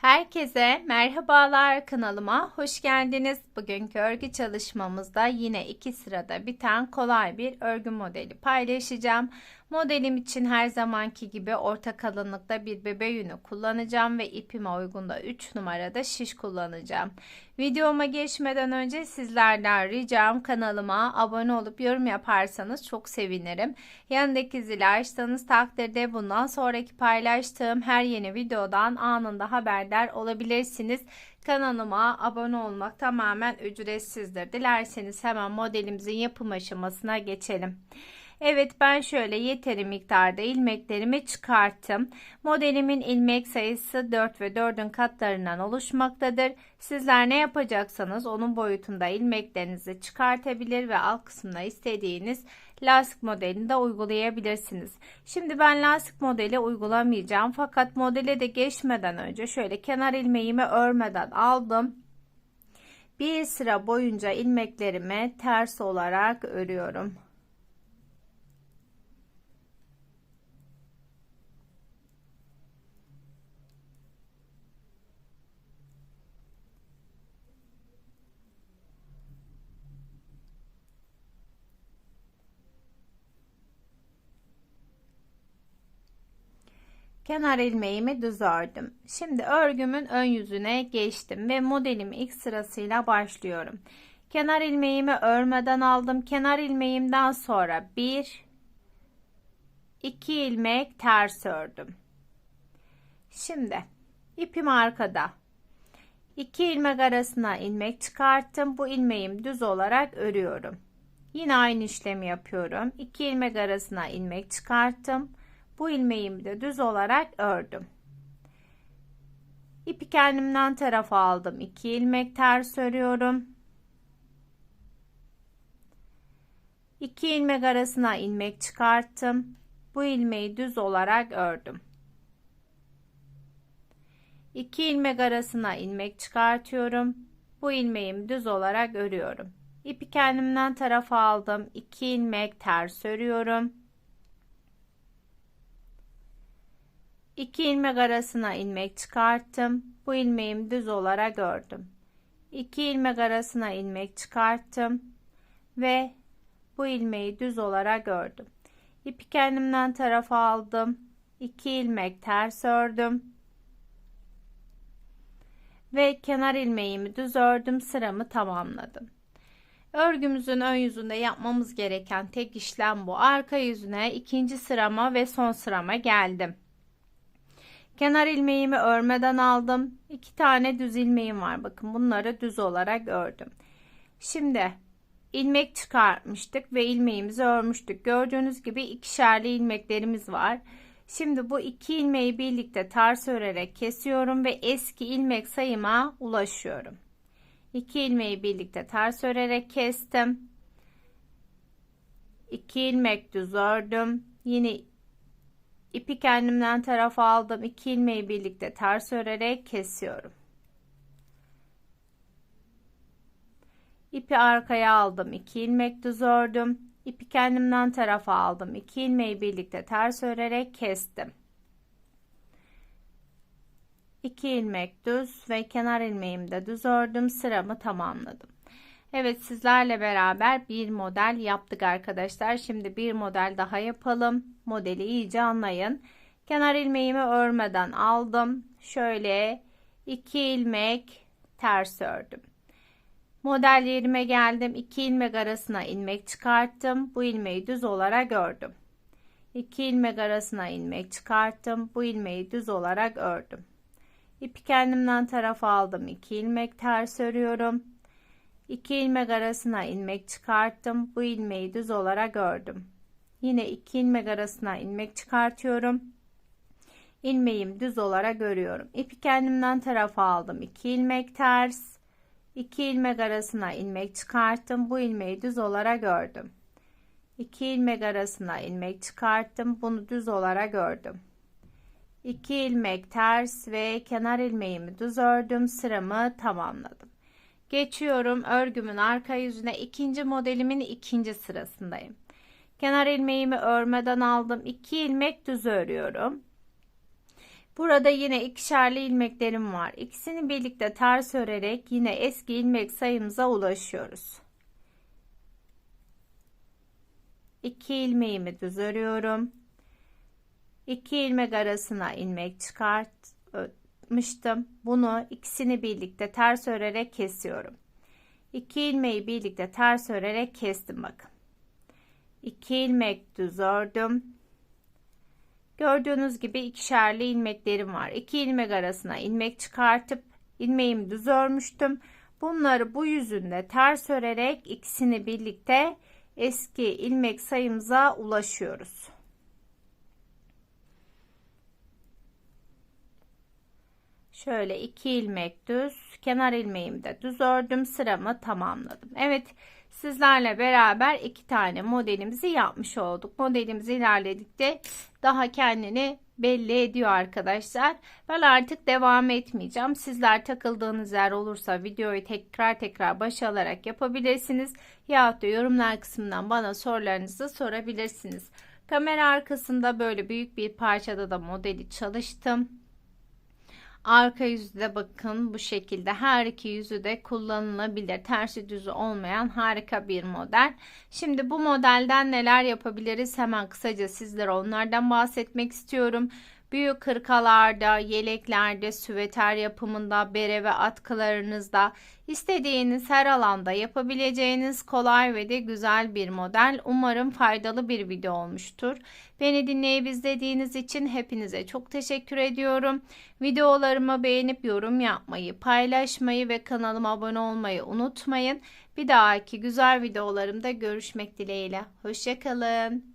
Herkese merhabalar kanalıma hoş geldiniz. Bugünkü örgü çalışmamızda yine iki sırada biten kolay bir örgü modeli paylaşacağım. Modelim için her zamanki gibi orta kalınlıkta bir bebe yünü kullanacağım ve ipime uygun da 3 numarada şiş kullanacağım. Videoma geçmeden önce sizlerden ricam kanalıma abone olup yorum yaparsanız çok sevinirim. Yanındaki zili açtığınız takdirde bundan sonraki paylaştığım her yeni videodan anında haberdar olabilirsiniz. Kanalıma abone olmak tamamen ücretsizdir. Dilerseniz hemen modelimizin yapım aşamasına geçelim. Evet ben şöyle yeteri miktarda ilmeklerimi çıkarttım. Modelimin ilmek sayısı 4 ve 4'ün katlarından oluşmaktadır. Sizler ne yapacaksanız onun boyutunda ilmeklerinizi çıkartabilir ve alt kısmına istediğiniz lastik modelini de uygulayabilirsiniz. Şimdi ben lastik modeli uygulamayacağım fakat modele de geçmeden önce şöyle kenar ilmeğimi örmeden aldım. Bir sıra boyunca ilmeklerimi ters olarak örüyorum. Kenar ilmeğimi düz ördüm. Şimdi örgümün ön yüzüne geçtim ve modelim ilk sırasıyla başlıyorum. Kenar ilmeğimi örmeden aldım. Kenar ilmeğimden sonra bir, iki ilmek ters ördüm. Şimdi ipim arkada. 2 ilmek arasına ilmek çıkarttım. Bu ilmeğim düz olarak örüyorum. Yine aynı işlemi yapıyorum. 2 ilmek arasına ilmek çıkarttım. Bu ilmeğimi de düz olarak ördüm. İpi kendimden tarafa aldım. 2 ilmek ters örüyorum. 2 ilmek arasına ilmek çıkarttım. Bu ilmeği düz olarak ördüm. 2 ilmek arasına ilmek çıkartıyorum. Bu ilmeğimi düz olarak örüyorum. İpi kendimden tarafa aldım. 2 ilmek ters örüyorum. 2 ilmek arasına ilmek çıkarttım. Bu ilmeğimi düz olarak ördüm. 2 ilmek arasına ilmek çıkarttım ve bu ilmeği düz olarak ördüm. İpi kendimden tarafa aldım. 2 ilmek ters ördüm. Ve kenar ilmeğimi düz ördüm. Sıramı tamamladım. Örgümüzün ön yüzünde yapmamız gereken tek işlem bu. Arka yüzüne ikinci sırama ve son sırama geldim. Kenar ilmeğimi örmeden aldım. İki tane düz ilmeğim var. Bakın bunları düz olarak ördüm. Şimdi ilmek çıkartmıştık ve ilmeğimizi örmüştük. Gördüğünüz gibi ikişerli ilmeklerimiz var. Şimdi bu iki ilmeği birlikte ters örerek kesiyorum ve eski ilmek sayıma ulaşıyorum. İki ilmeği birlikte ters örerek kestim. 2 ilmek düz ördüm. Yine İpi kendimden tarafa aldım. 2 ilmeği birlikte ters örerek kesiyorum. İpi arkaya aldım. 2 ilmek düz ördüm. İpi kendimden tarafa aldım. 2 ilmeği birlikte ters örerek kestim. 2 ilmek düz ve kenar ilmeğimi de düz ördüm. Sıramı tamamladım. Evet sizlerle beraber bir model yaptık arkadaşlar. Şimdi bir model daha yapalım. Modeli iyice anlayın. Kenar ilmeğimi örmeden aldım. Şöyle iki ilmek ters ördüm. Model yerime geldim. 2 ilmek arasına ilmek çıkarttım. Bu ilmeği düz olarak ördüm. 2 ilmek arasına ilmek çıkarttım. Bu ilmeği düz olarak ördüm. İpi kendimden tarafa aldım. 2 ilmek ters örüyorum. 2 ilmek arasına ilmek çıkarttım. Bu ilmeği düz olarak ördüm. Yine 2 ilmek arasına ilmek çıkartıyorum. İlmeğim düz olarak örüyorum. İpi kendimden tarafa aldım. 2 ilmek ters. 2 ilmek arasına ilmek çıkarttım. Bu ilmeği düz olarak ördüm. 2 ilmek arasına ilmek çıkarttım. Bunu düz olarak ördüm. 2 ilmek ters ve kenar ilmeğimi düz ördüm. Sıramı tamamladım. Geçiyorum örgümün arka yüzüne ikinci modelimin ikinci sırasındayım. Kenar ilmeğimi örmeden aldım. 2 ilmek düz örüyorum. Burada yine ikişerli ilmeklerim var. İkisini birlikte ters örerek yine eski ilmek sayımıza ulaşıyoruz. 2 ilmeğimi düz örüyorum. 2 ilmek arasına ilmek çıkartmıştım. Bunu ikisini birlikte ters örerek kesiyorum. 2 ilmeği birlikte ters örerek kestim bakın. 2 ilmek düz ördüm. Gördüğünüz gibi ikişerli ilmeklerim var. 2 ilmek arasına ilmek çıkartıp ilmeğimi düz örmüştüm. Bunları bu yüzünde ters örerek ikisini birlikte eski ilmek sayımıza ulaşıyoruz. Şöyle iki ilmek düz, kenar ilmeğimi de düz ördüm, sıramı tamamladım. Evet, sizlerle beraber iki tane modelimizi yapmış olduk. Modelimiz ilerledikçe daha kendini belli ediyor arkadaşlar. Ben artık devam etmeyeceğim. Sizler takıldığınız yer olursa videoyu tekrar tekrar başa alarak yapabilirsiniz. Yahut da yorumlar kısmından bana sorularınızı sorabilirsiniz. Kamera arkasında böyle büyük bir parçada da modeli çalıştım. Arka yüzde bakın bu şekilde her iki yüzü de kullanılabilir. Tersi düzü olmayan harika bir model. Şimdi bu modelden neler yapabiliriz hemen kısaca sizlere onlardan bahsetmek istiyorum. Büyük kırkalarda, yeleklerde, süveter yapımında, bere ve atkılarınızda istediğiniz her alanda yapabileceğiniz kolay ve de güzel bir model. Umarım faydalı bir video olmuştur. Beni dinleyip izlediğiniz için hepinize çok teşekkür ediyorum. Videolarımı beğenip yorum yapmayı, paylaşmayı ve kanalıma abone olmayı unutmayın. Bir dahaki güzel videolarımda görüşmek dileğiyle. Hoşçakalın.